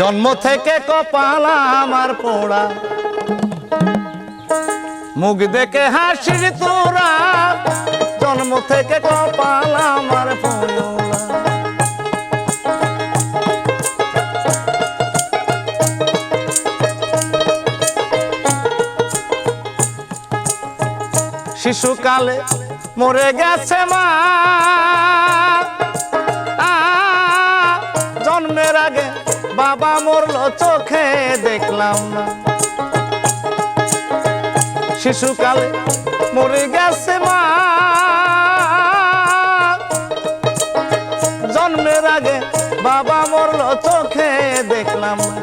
জন্ম থেকে কপাল আমার পোড়া। মুখ দেখে হাসির তোরা জন্ম থেকে কপাল আমার পোড়া শিশুকালে মরে গেছে মা। জন্মের আগে বাবা মরল চোখে দেখলাম না। শিশুকালে মরে গেছে মা। জন্মের আগে বাবা মোর চোখে দেখলাম না।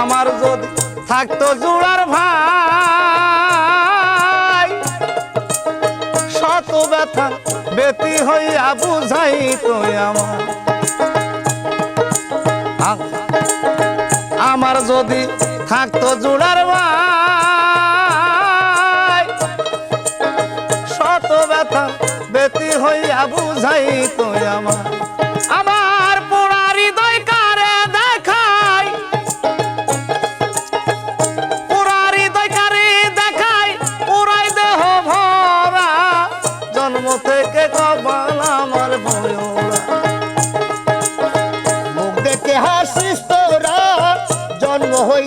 আমার যদি থাকতো জুড়ার ভাই। শত ব্যথা বেতি হইয়া বুঝাই তো আমার আমার যদি থাকতো জুড়ার ভাই। শত ব্যথা বেতি হইয়া বুঝাই তো আমার আমার।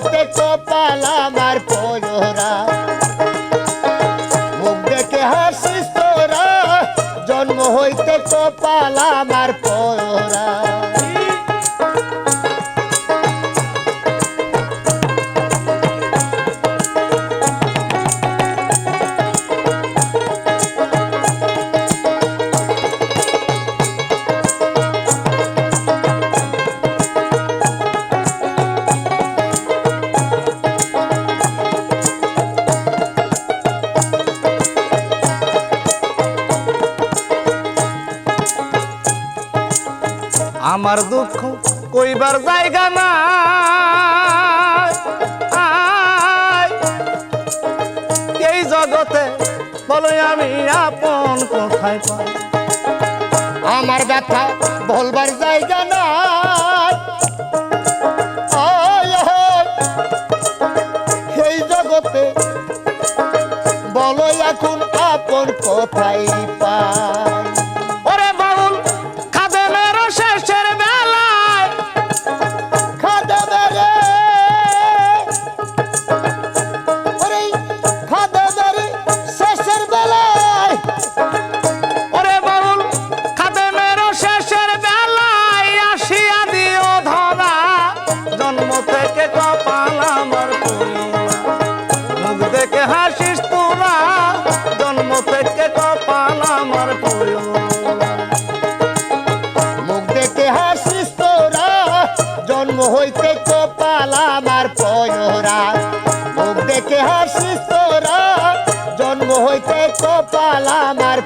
হইতে কপাল আমার পয়রা। মুখ দেখে হাসিস তোরা জন্ম হইতে কপাল আমার পয়রা। আমার দুঃখ কইবার জায়গা না এই জগতে বলো আমি আপন কোথায় পাই? আমার ব্যথা বলবার জায়গা না পুরোনা। মুখ দেখে হাসিস তোরা, জন্ম হইতে কপাল আমার পয়রা মুখ দেখে হাসিস তোরা, জন্ম হইতে কপাল আমার